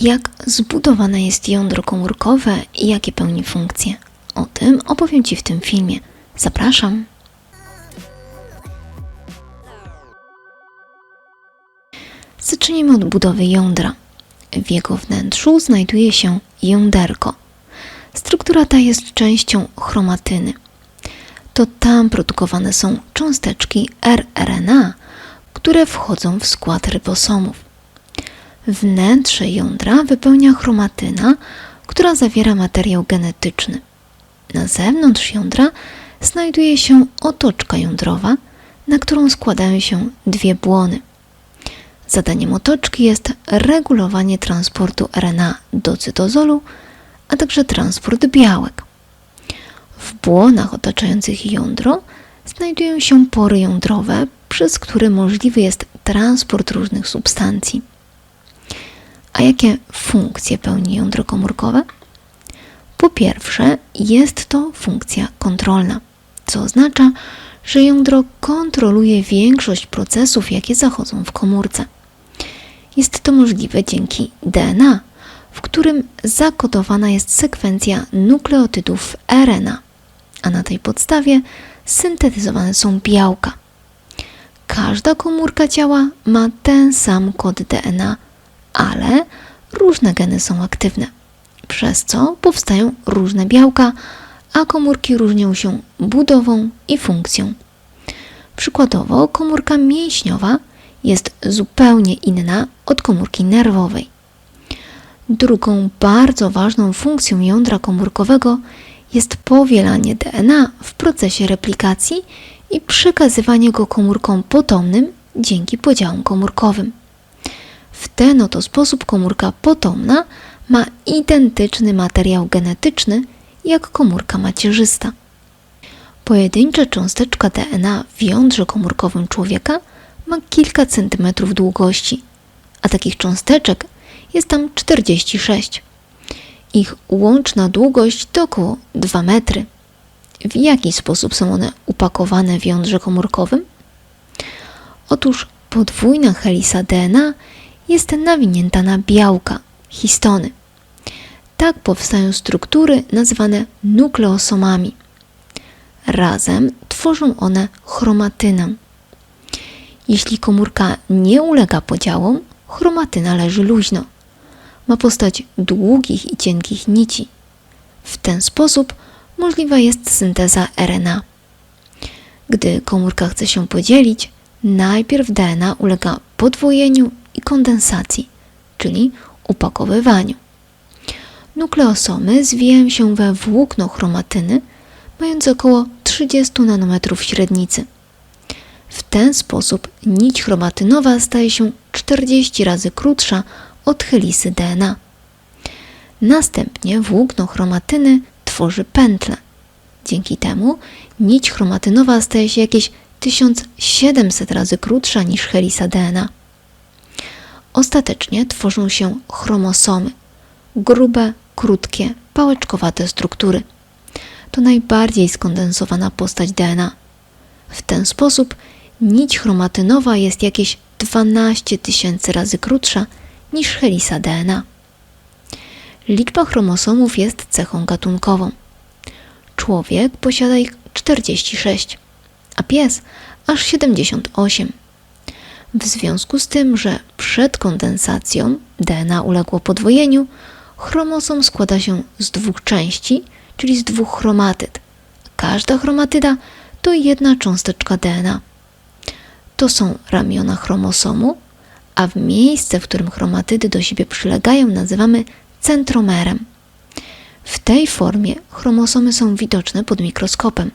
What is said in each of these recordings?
Jak zbudowane jest jądro komórkowe i jakie pełni funkcje? O tym opowiem Ci w tym filmie. Zapraszam. Zacznijmy od budowy jądra. W jego wnętrzu znajduje się jąderko. Struktura ta jest częścią chromatyny. To tam produkowane są cząsteczki rRNA, które wchodzą w skład rybosomów. Wnętrze jądra wypełnia chromatyna, która zawiera materiał genetyczny. Na zewnątrz jądra znajduje się otoczka jądrowa, na którą składają się dwie błony. Zadaniem otoczki jest regulowanie transportu RNA do cytozolu, a także transport białek. W błonach otaczających jądro znajdują się pory jądrowe, przez które możliwy jest transport różnych substancji. A jakie funkcje pełni jądro komórkowe? Po pierwsze, jest to funkcja kontrolna, co oznacza, że jądro kontroluje większość procesów, jakie zachodzą w komórce. Jest to możliwe dzięki DNA, w którym zakodowana jest sekwencja nukleotydów RNA, a na tej podstawie syntetyzowane są białka. Każda komórka ciała ma ten sam kod DNA, ale różne geny są aktywne, przez co powstają różne białka, a komórki różnią się budową i funkcją. Przykładowo, komórka mięśniowa jest zupełnie inna od komórki nerwowej. Drugą bardzo ważną funkcją jądra komórkowego jest powielanie DNA w procesie replikacji i przekazywanie go komórkom potomnym dzięki podziałom komórkowym. W ten oto sposób komórka potomna ma identyczny materiał genetyczny jak komórka macierzysta. Pojedyncza cząsteczka DNA w jądrze komórkowym człowieka ma kilka centymetrów długości, a takich cząsteczek jest tam 46. Ich łączna długość to około 2 metry. W jaki sposób są one upakowane w jądrze komórkowym? Otóż podwójna helisa DNA jest nawinięta na białka, histony. Tak powstają struktury nazywane nukleosomami. Razem tworzą one chromatynę. Jeśli komórka nie ulega podziałom, chromatyna leży luźno. Ma postać długich i cienkich nici. W ten sposób możliwa jest synteza RNA. Gdy komórka chce się podzielić, najpierw DNA ulega podwojeniu i kondensacji, czyli upakowywaniu. Nukleosomy zwijają się we włókno chromatyny, mające około 30 nanometrów średnicy. W ten sposób nić chromatynowa staje się 40 razy krótsza od helisy DNA. Następnie włókno chromatyny tworzy pętlę. Dzięki temu nić chromatynowa staje się jakieś 1700 razy krótsza niż helisa DNA. Ostatecznie tworzą się chromosomy grube, krótkie, pałeczkowate struktury. To najbardziej skondensowana postać DNA. W ten sposób nić chromatynowa jest jakieś 12 tysięcy razy krótsza niż helisa DNA. Liczba chromosomów jest cechą gatunkową. Człowiek posiada ich 46, a pies aż 78. W związku z tym, że przed kondensacją DNA uległo podwojeniu, chromosom składa się z dwóch części, czyli z dwóch chromatyd. Każda chromatyda to jedna cząsteczka DNA. To są ramiona chromosomu, a w miejsce, w którym chromatydy do siebie przylegają, nazywamy centromerem. W tej formie chromosomy są widoczne pod mikroskopem.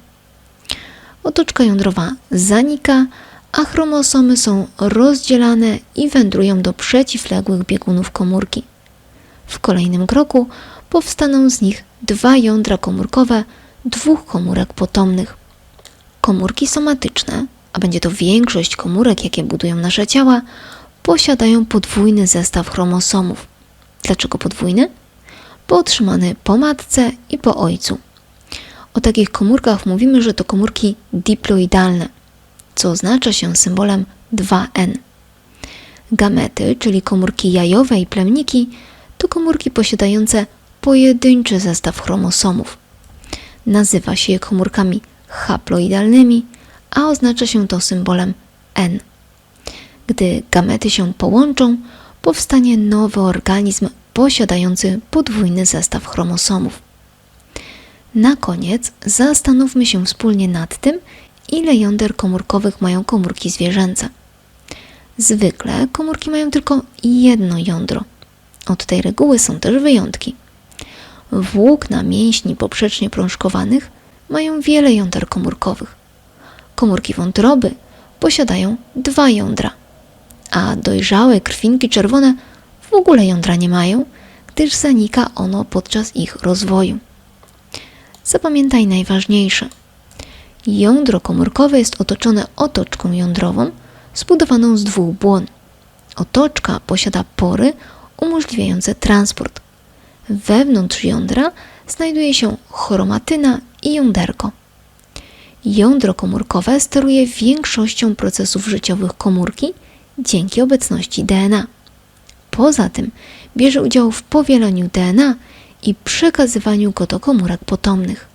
Otoczka jądrowa zanika, a chromosomy są rozdzielane i wędrują do przeciwległych biegunów komórki. W kolejnym kroku powstaną z nich dwa jądra komórkowe dwóch komórek potomnych. Komórki somatyczne, a będzie to większość komórek, jakie budują nasze ciała, posiadają podwójny zestaw chromosomów. Dlaczego podwójny? Bo otrzymany po matce i po ojcu. O takich komórkach mówimy, że to komórki diploidalne, co oznacza się symbolem 2N. Gamety, czyli komórki jajowe i plemniki, to komórki posiadające pojedynczy zestaw chromosomów. Nazywa się je komórkami haploidalnymi, a oznacza się to symbolem N. Gdy gamety się połączą, powstanie nowy organizm posiadający podwójny zestaw chromosomów. Na koniec zastanówmy się wspólnie nad tym, ile jąder komórkowych mają komórki zwierzęce. Zwykle komórki mają tylko jedno jądro. Od tej reguły są też wyjątki. Włókna mięśni poprzecznie prążkowanych mają wiele jąder komórkowych. Komórki wątroby posiadają dwa jądra, a dojrzałe krwinki czerwone w ogóle jądra nie mają, gdyż zanika ono podczas ich rozwoju. Zapamiętaj najważniejsze. Jądro komórkowe jest otoczone otoczką jądrową zbudowaną z dwóch błon. Otoczka posiada pory umożliwiające transport. Wewnątrz jądra znajduje się chromatyna i jąderko. Jądro komórkowe steruje większością procesów życiowych komórki dzięki obecności DNA. Poza tym bierze udział w powielaniu DNA i przekazywaniu go do komórek potomnych.